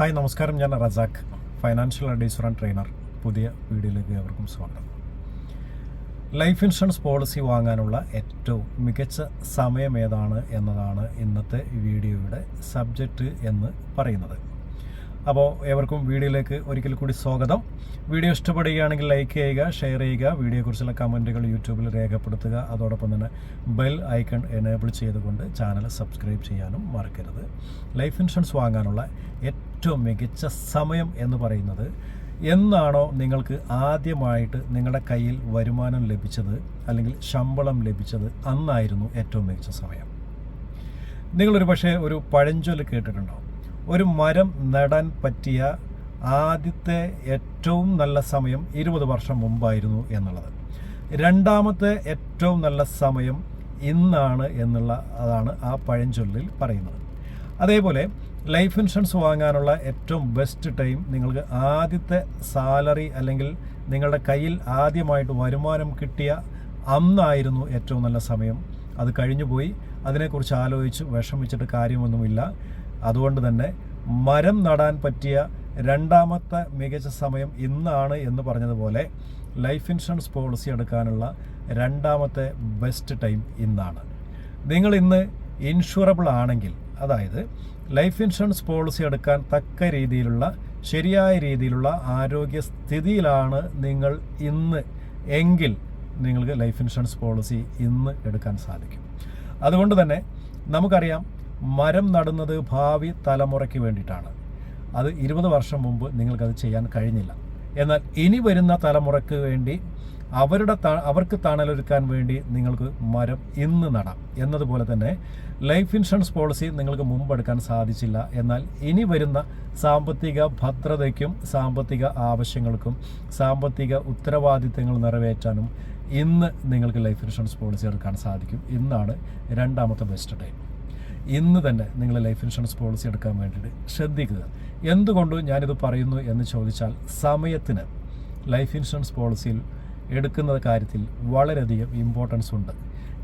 Hi നമസ്കാരം. ഞാൻ Razak financial adviser and trainer പുതിയ വീഡിയോയിലേക്ക് ഏവർക്കും സ്വാഗതം. ലൈഫ് ഇൻഷുറൻസ് പോളിസി വാങ്ങാനുള്ള ഏറ്റവും മികച്ച സമയം ഏതാണ് എന്നതാണ് ഇന്നത്തെ വീഡിയോയുടെ സബ്ജക്റ്റ് എന്ന് പറയുന്നത്. അപ്പോൾ ഏവർക്കും വീഡിയോയിലേക്ക് ഒരിക്കൽ കൂടി സ്വാഗതം. വീഡിയോ ഇഷ്ടപ്പെടുകയാണെങ്കിൽ ലൈക്ക് ചെയ്യുക ഷെയർ ചെയ്യുക വീഡിയോയെക്കുറിച്ചുള്ള കമന്റുകൾ യൂട്യൂബിൽ രേഖപ്പെടുത്തുക. അതോടൊപ്പം തന്നെ ബെൽ ഐക്കൺ എനേബിൾ ചെയ്തുകൊണ്ട് ചാനൽ സബ്സ്ക്രൈബ് ചെയ്യാനും മറക്കരുത്. ലൈഫ് ഇൻഷുറൻസ് വാങ്ങാനുള്ള ഏറ്റവും മികച്ച സമയം എന്ന് പറയുന്നത് എന്നാണോ നിങ്ങൾക്ക് ആദ്യമായിട്ട് നിങ്ങളുടെ കയ്യിൽ വരുമാനം ലഭിച്ചത് അല്ലെങ്കിൽ ശമ്പളം ലഭിച്ചത് അന്നായിരുന്നു ഏറ്റവും മികച്ച സമയം? നിങ്ങളൊരു പക്ഷേ ഒരു പഴഞ്ചൊല്ല് കേട്ടിട്ടുണ്ടോ? ഒരു മരം നടാൻ പറ്റിയ ആദ്യത്തെ ഏറ്റവും നല്ല സമയം ഇരുപത് വർഷം മുമ്പായിരുന്നു എന്നുള്ളത്. രണ്ടാമത്തെ ഏറ്റവും നല്ല സമയം ഇന്നാണ് എന്നുള്ള അതാണ് ആ പഴഞ്ചൊല്ലിൽ പറയുന്നത്. അതേപോലെ ലൈഫ് ഇൻഷുറൻസ് വാങ്ങാനുള്ള ഏറ്റവും ബെസ്റ്റ് ടൈം നിങ്ങൾക്ക് ആദ്യത്തെ സാലറി അല്ലെങ്കിൽ നിങ്ങളുടെ കയ്യിൽ ആദ്യമായിട്ട് വരുമാനം കിട്ടിയ അന്നായിരുന്നു ഏറ്റവും നല്ല സമയം. അത് കഴിഞ്ഞു പോയി. അതിനെക്കുറിച്ച് ആലോചിച്ച് വിഷമിച്ചിട്ട് കാര്യമൊന്നുമില്ല. അതുകൊണ്ട് തന്നെ മരം നടാൻ പറ്റിയ രണ്ടാമത്തെ മികച്ച സമയം ഇന്നാണ് എന്ന് പറഞ്ഞതുപോലെ ലൈഫ് ഇൻഷുറൻസ് പോളിസി എടുക്കാനുള്ള രണ്ടാമത്തെ ബെസ്റ്റ് ടൈം ഇന്നാണ്. നിങ്ങൾ ഇന്ന് ഇൻഷുറബിൾ ആണെങ്കിൽ അതായത് ലൈഫ് ഇൻഷുറൻസ് പോളിസി എടുക്കാൻ തക്ക രീതിയിലുള്ള ശരിയായ രീതിയിലുള്ള ആരോഗ്യ സ്ഥിതിയിലാണ് നിങ്ങൾ ഇന്ന് എങ്കിൽ നിങ്ങൾക്ക് ലൈഫ് ഇൻഷുറൻസ് പോളിസി ഇന്ന് എടുക്കാൻ സാധിക്കും. അതുകൊണ്ട് തന്നെ നമുക്കറിയാം മരം നടുന്നത് ഭാവി തലമുറയ്ക്ക് വേണ്ടിയിട്ടാണ്. അത് ഇരുപത് വർഷം മുമ്പ് നിങ്ങൾക്കത് ചെയ്യാൻ കഴിഞ്ഞില്ല. എന്നാൽ ഇനി വരുന്ന തലമുറയ്ക്ക് വേണ്ടി അവരുടെ അവർക്ക് തണലൊരുക്കാൻ വേണ്ടി നിങ്ങൾക്ക് മരം ഇന്ന് നടാം. എന്നതുപോലെ തന്നെ ലൈഫ് ഇൻഷുറൻസ് പോളിസി നിങ്ങൾക്ക് മുമ്പെടുക്കാൻ സാധിച്ചില്ല. എന്നാൽ ഇനി വരുന്ന സാമ്പത്തിക ഭദ്രതയ്ക്കും സാമ്പത്തിക ആവശ്യങ്ങൾക്കും സാമ്പത്തിക ഉത്തരവാദിത്തങ്ങൾ നിറവേറ്റാനും ഇന്ന് നിങ്ങൾക്ക് ലൈഫ് ഇൻഷുറൻസ് പോളിസി എടുക്കാൻ സാധിക്കും. ഇന്നാണ് രണ്ടാമത്തെ ബെസ്റ്റ് ടൈം ഇന്ന് തന്നെ നിങ്ങൾ ലൈഫ് ഇൻഷുറൻസ് പോളിസി എടുക്കാൻ വേണ്ടിയിട്ട് ശ്രദ്ധിക്കുക. എന്തുകൊണ്ട് ഞാനിത് പറയുന്നു എന്ന് ചോദിച്ചാൽ സമയത്തിന് ലൈഫ് ഇൻഷുറൻസ് പോളിസിയിൽ എടുക്കുന്ന കാര്യത്തിൽ വളരെയധികം ഇമ്പോർട്ടൻസ് ഉണ്ട്.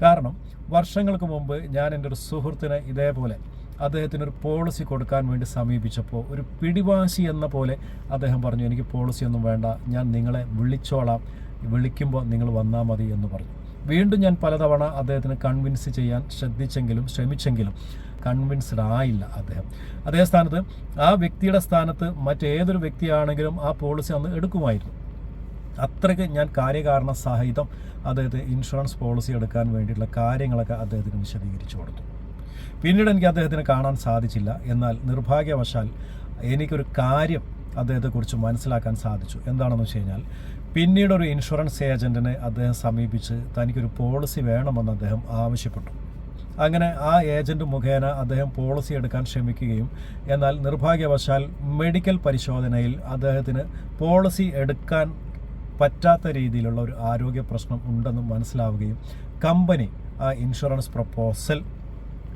കാരണം വർഷങ്ങൾക്ക് മുമ്പ് ഞാൻ എന്റെ ഒരു സുഹൃത്തിനെ ഇതേപോലെ അദ്ദേഹത്തിന് ഒരു പോളിസി കൊടുക്കാൻ വേണ്ടി സമീപിച്ചപ്പോൾ ഒരു പിടിവാശി എന്ന പോലെ അദ്ദേഹം പറഞ്ഞു എനിക്ക് പോളിസി ഒന്നും വേണ്ട ഞാൻ നിങ്ങളെ വിളിച്ചോളാം വിളിക്കുമ്പോൾ നിങ്ങൾ വന്നാൽ മതി എന്ന് പറഞ്ഞു. വീണ്ടും ഞാൻ പലതവണ അദ്ദേഹത്തിന് കൺവിൻസ് ചെയ്യാൻ ശ്രദ്ധിച്ചെങ്കിലും ശ്രമിച്ചെങ്കിലും കൺവിൻസ്ഡ് ആയില്ല അദ്ദേഹം. അതേ സ്ഥാനത്ത് ആ വ്യക്തിയുടെ സ്ഥാനത്ത് മറ്റേതൊരു വ്യക്തിയാണെങ്കിലും ആ പോളിസി അന്ന് എടുക്കുമായിരുന്നു. അത്രയ്ക്ക് ഞാൻ കാര്യകാരണ സഹിതം അദ്ദേഹത്തെ ഇൻഷുറൻസ് പോളിസി എടുക്കാൻ വേണ്ടിയിട്ടുള്ള കാര്യങ്ങളൊക്കെ അദ്ദേഹത്തിന് വിശദീകരിച്ചു കൊടുത്തു. പിന്നീട് എനിക്ക് അദ്ദേഹത്തിന് കാണാൻ സാധിച്ചില്ല. എന്നാൽ നിർഭാഗ്യവശാൽ എനിക്കൊരു കാര്യം അദ്ദേഹത്തെക്കുറിച്ച് മനസ്സിലാക്കാൻ സാധിച്ചു. എന്താണെന്ന് വെച്ച് കഴിഞ്ഞാൽ പിന്നീട് ഒരു ഇൻഷുറൻസ് ഏജന്റിനെ അദ്ദേഹം സമീപിച്ച് തനിക്കൊരു പോളിസി വേണമെന്ന് അദ്ദേഹം ആവശ്യപ്പെട്ടു. അങ്ങനെ ആ ഏജന്റ് മുഖേന അദ്ദേഹം പോളിസി എടുക്കാൻ ശ്രമിക്കുകയും എന്നാൽ നിർഭാഗ്യവശാൽ മെഡിക്കൽ പരിശോധനയിൽ അദ്ദേഹത്തിന് പോളിസി എടുക്കാൻ പറ്റാത്ത രീതിയിലുള്ള ഒരു ആരോഗ്യ പ്രശ്നം ഉണ്ടെന്ന് മനസ്സിലാവുകയും കമ്പനി ആ ഇൻഷുറൻസ് പ്രപ്പോസൽ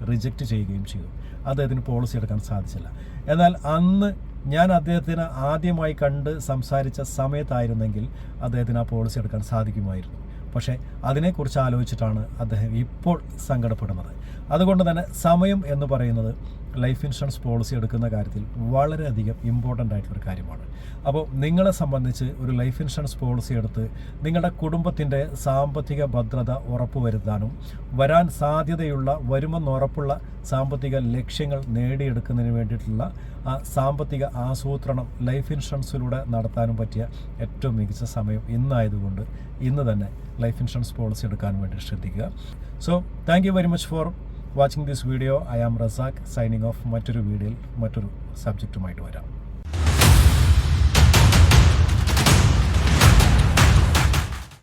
റിജക്റ്റ് ചെയ്യുകയും ചെയ്തു. അദ്ദേഹത്തിന് പോളിസി എടുക്കാൻ സാധിച്ചില്ല. എന്നാൽ അന്ന് ഞാൻ അദ്ദേഹത്തിന് ആദ്യമായി കണ്ട് സംസാരിച്ച സമയത്തായിരുന്നെങ്കിൽ അദ്ദേഹത്തിന് ആ പോളിസി എടുക്കാൻ സാധിക്കുമായിരുന്നു. പക്ഷേ അതിനെക്കുറിച്ച് ആലോചിച്ചിട്ടാണ് അദ്ദേഹം ഇപ്പോൾ സങ്കടപ്പെടുന്നത്. അതുകൊണ്ട് തന്നെ സമയം എന്ന് പറയുന്നത് ലൈഫ് ഇൻഷുറൻസ് പോളിസി എടുക്കുന്ന കാര്യത്തിൽ വളരെയധികം ഇമ്പോർട്ടന്റ് ആയിട്ടുള്ളൊരു കാര്യമാണ്. അപ്പോൾ നിങ്ങളെ സംബന്ധിച്ച് ഒരു ലൈഫ് ഇൻഷുറൻസ് പോളിസി എടുത്ത് നിങ്ങളുടെ കുടുംബത്തിന്റെ സാമ്പത്തിക ഭദ്രത ഉറപ്പുവരുത്താനും വരാൻ സാധ്യതയുള്ള വരുമെന്നുറപ്പുള്ള സാമ്പത്തിക ലക്ഷ്യങ്ങൾ നേടിയെടുക്കുന്നതിന് വേണ്ടിയിട്ടുള്ള ആ സാമ്പത്തിക ആസൂത്രണം ലൈഫ് ഇൻഷുറൻസിലൂടെ നടത്താനും പറ്റിയ ഏറ്റവും മികച്ച സമയം ഇന്നായതുകൊണ്ട് ഇന്ന് തന്നെ ലൈഫ് ഇൻഷുറൻസ് പോളിസി എടുക്കാൻ വേണ്ടി ശ്രദ്ധിക്കുക. So thank you very much for watching this video I am Razak signing off മറ്റൊരു വീഡിയോയിൽ മറ്റൊരു സബ്ജക്റ്റുമായിട്ട് വരാം.